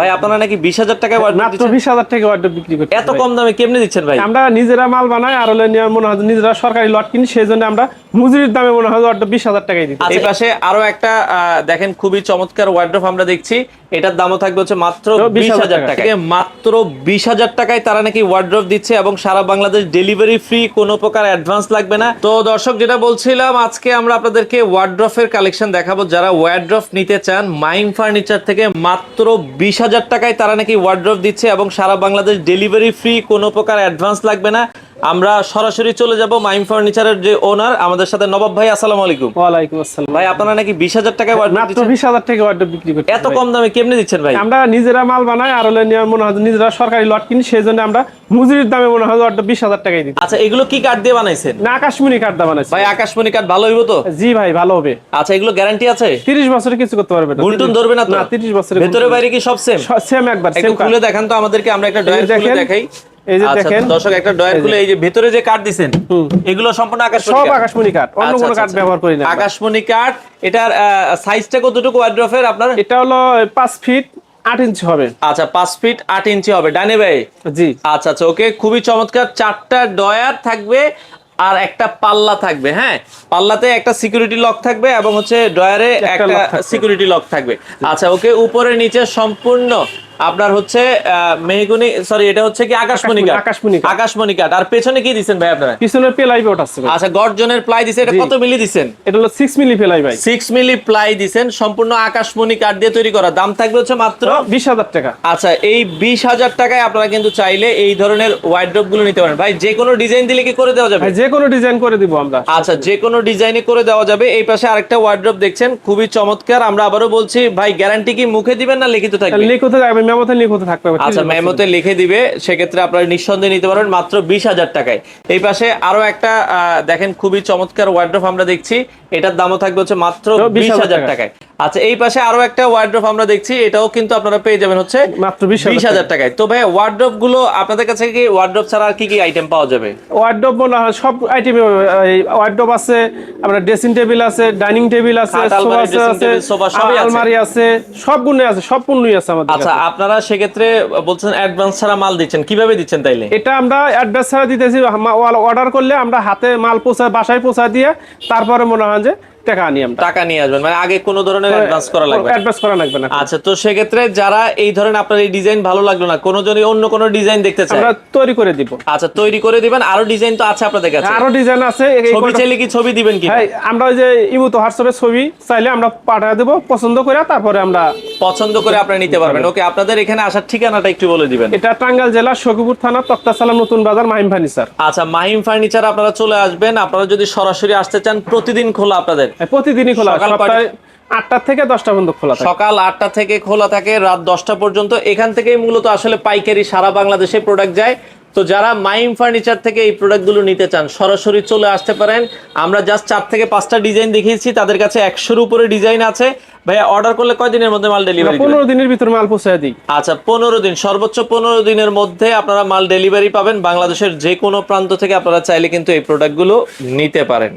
ভাই আপনারা নাকি বিশ হাজার টাকায় মাত্র দিচ্ছেন? বিশ হাজার টাকা ওয়ার্ড্রপ বিক্রি করতে এত কম দামে কেমনে দিচ্ছেন ভাই? আমরা নিজেরা মাল বানাই আর হলে নিয়ে মনে হয় নিজেরা সরকারি লট কিনি সেই জন্য আমরা মজুরির দামে মনে হয় ওয়ার্ড্রপ বিশ হাজার টাকাই দিই আচ্ছা, এই পাশে আরও একটা দেখেন খুবই চমৎকার ওয়ার্ড্রোপ আমরা দেখছি। এটার দামও থাকবে হচ্ছে মাত্র বিশ 20,000 হাজার টাকা। মাত্র বিশ হাজার টাকায় তারা নাকি ওয়ার্ড্রোপ দিচ্ছে এবং সারা বাংলাদেশ ডেলিভারি ফ্রি কোনো প্রকার অ্যাডভান্স লাগবে না। তো দর্শক যেটা বলছিলাম আজকে আমরা আপনাদেরকে ওয়ার্ড্রফের কালেকশন দেখাবো। যারা ওয়ার্ড্রফ নিতে চান মাইম ফার্নিচার থেকে মাত্র বিশ হাজার টাকায় তারা নাকি ওয়ার্ড্রপ দিচ্ছে এবং সারা বাংলাদেশ ডেলিভারি ফ্রি কোনো প্রকার অ্যাডভান্স লাগবে না। আমরা সরাসরি চলে যাব মাইম ফার্নিচারের যে ওনার আমাদের সাথে নবাব ভাই আসসালামু আলাইকুম। ওয়ালাইকুম আসসালাম। ভাই আপনারা নাকি বিশ হাজার টাকায় ওয়ার্ড্রপ মাত্র দিচ্ছেন? বিশ হাজার টাকা ওয়ার্ড্রপ বিক্রি করতে এত কম দামে কেমনে দিচ্ছেন ভাই? আমরা নিজেরা মাল বানাই আর হলে নিয়ে মনে হয় নিজেরা সরকারি লট কিনি সেই জন্য আমরা মজুরির দামে মনে হয় বিশ হাজার টাকাই দিই আচ্ছা এগুলো কি কাঠ দিয়ে বানাইছেন? না আকাশমণি কার্ডটা বানাইছি। ভাই আকাশমণি কাঠ ভালো হইব তো? জি ভাই ভালো হবে। আচ্ছা এগুলো গ্যারান্টি আছে? তিরিশ বছরে কিছু করতে পারবে না। গুলটুন ধরবে না তো? না তিরিশ বছরে ভিতরে বাইরে কি সব সেম সেম একবার সেম খুলে দেখান তো আমাদেরকে আমরা একটা ড্রয়ার খুলে দেখাই। এই যে আচ্ছা, দেখেন দর্শক একটা খুলে এই যে ভেতরে যে কাঠ এগুলো সম্পূর্ণ আকাশমণি সব আকাশমণি কাঠ অন্য আচ্ছা, কোনো আচ্ছা, কাঠ। ব্যবহার করি না আকাশমণি কাঠ এটার সাইজটা কতটুকু ওয়ার্ড্রফের আপনার? এটা হলো ফিট আট ইঞ্চি হবে। আচ্ছা পাঁচ ফিট আট ইঞ্চি হবে। ডানে ভাই? জি। আচ্ছা আচ্ছা ওকে খুবই চমৎকার। চারটা ডয়ার থাকবে আর একটা পাল্লা থাকবে হ্যাঁ? পাল্লাতে একটা সিকিউরিটি লক থাকবে এবং হচ্ছে ডয়ারে একটা। সিকিউরিটি লক থাকবে। আচ্ছা ওকে উপরে নিচে সম্পূর্ণ আপনার হচ্ছে মেহগুনি সরি এটা হচ্ছে কি আকাশমণি কাঠ? আকাশমণি। আকাশমণি কাঠ। আর পেছনে কি দিছেন ভাই আপনারা? পিছনে পেলাই বোট আছে আচ্ছা গর্জনের প্লাই দিছে এটা কত মিলি দিছেন? এটা হলো সিক্স মিলি পেলাই ভাই। সিক্স মিলি প্লাই দিছেন সম্পূর্ণ আকাশমণি কাঠ দিয়ে তৈরি করা। দাম থাকবে হচ্ছে মাত্র বিশ হাজার টাকা। আচ্ছা এই বিশ হাজার টাকায় আপনারা কিন্তু চাইলে এই ধরনের ওয়াইড্রপগুলো নিতে পারেন। ভাই যে কোনো ডিজাইন দিলে কি করে দেওয়া যাবে? ভাই যে কোনো ডিজাইন করে দিব আমরা। আচ্ছা যে কোনো ডিজাইনে করে দেওয়া যাবে। এই পাশে আরেকটা ওয়ার্ড্রপ দেখছেন খুবই চমৎকার। আমরা আবারও বলছি ভাই গ্যারান্টি কি মুখে দিবেন না লিখিত থাকবে? লিখতে থাকবে মেমোতে লিখতে থাকবে হবে আচ্ছা 30 বছরের। মেমোতে লিখে দিবে সেক্ষেত্রে আপনারা নিঃসন্দেহে নিতে পারবেন মাত্র বিশ হাজার টাকায়। এই পাশে আরও একটা আহ, দেখেন খুবই চমৎকার ওয়ার্ড্রপ আমরা দেখছি এটার দামও থাকবে হচ্ছে মাত্র বিশ হাজার টাকায়। আচ্ছা এই পাশে আরও একটা ওয়ার্ড্রপ আমরা দেখছি এটাও কিন্তু আপনারা পেয়ে যাবেন হচ্ছে মাত্র বিশ হাজার টাকায়। তো ভাই ওয়ার্ড্রপগুলো আপনাদের কাছে কি ওয়ার্ড্রপ ছাড়া আর কি কি আইটেম পাওয়া যাবে? ওয়ার্ড্রপ হয় সব আইটেম ওয়ার্ড্রপ আছে আপনার ড্রেসিং টেবিল আছে ডাইনিং টেবিল আছে সোফা আলমারি, আছে। আলমারি আছে সব গুণে আছে। সব পণ্যই আছে আমাদের আচ্ছা আপনারা সেক্ষেত্রে বলছেন অ্যাডভান্স ছাড়া মাল দিচ্ছেন কীভাবে দিচ্ছেন তাইলে? এটা আমরা অ্যাড্রেস ছাড়া দিতেছি অর্ডার করলে আমরা হাতে মাল পৌঁছা বাসায় পৌঁছা দিয়ে তারপরে মনে হয় যে টাকা আনি আমরা। টাকা নিয়ে আসবেন মানে আগে কোনো ধরনের অ্যাডভান্স করা লাগবে অ্যাডভান্স করা লাগবে না। আচ্ছা তো সেক্ষেত্রে যারা এই ধরনের আপনার এই ডিজাইন ভালো লাগল না কোনো জনই অন্য কোনো ডিজাইন দেখতে চায়? আমরা তৈরি করে দিব। আচ্ছা তৈরি করে দিবেন আরও ডিজাইন তো আছে আপনাদের কাছে? আরও ডিজাইন আছে ছবি চাইলে কি ছবি দিবেন কি হ্যাঁ আমরা ওই যে ইমুতো হোয়াটসঅ্যাপে ছবি চাইলে আমরা পাঠিয়ে দেবো পছন্দ করে তারপরে আমরা পছন্দ করে আপনারা নিতে পারবেন। ওকে আপনাদের এখানে আসার ঠিকানাটা একটু বলে দিবেন। এটা টাঙ্গাইল জেলা সখীপুর থানা তক্তাসালাম নতুন বাজার মাহিম ফার্নিচার। আচ্ছা মাহিম ফার্নিচার আপনারা চলে আসবেন। আপনারা যদি সরাসরি আসতে চান প্রতিদিন খোলা আপনাদের। প্রতিদিনই খোলা। সকাল আটটা থেকে দশটা পর্যন্ত খোলা থাকে। সকাল আটটা থেকে খোলা থাকে রাত দশটা পর্যন্ত। এখান থেকেই মূলত আসলে পাইকারি সারা বাংলাদেশে প্রোডাক্ট যায়। তো যারা মাইম ফার্নিচার থেকে এই প্রোডাক্টগুলো নিতে চান সরাসরি চলে আসতে পারেন। আমরা জাস্ট চার থেকে পাঁচটা ডিজাইন দেখিয়েছি তাদের কাছে একশোর উপরে ডিজাইন আছে। ভাইয়া অর্ডার করলে কয়দিনের মধ্যে মাল ডেলিভারি পনেরো দিনের ভিতরে মাল পৌঁছে দিই। আচ্ছা পনেরো দিন সর্বোচ্চ পনেরো দিনের মধ্যে আপনারা মাল ডেলিভারি পাবেন। বাংলাদেশের যে কোনো প্রান্ত থেকে আপনারা চাইলে কিন্তু এই প্রোডাক্টগুলো নিতে পারেন।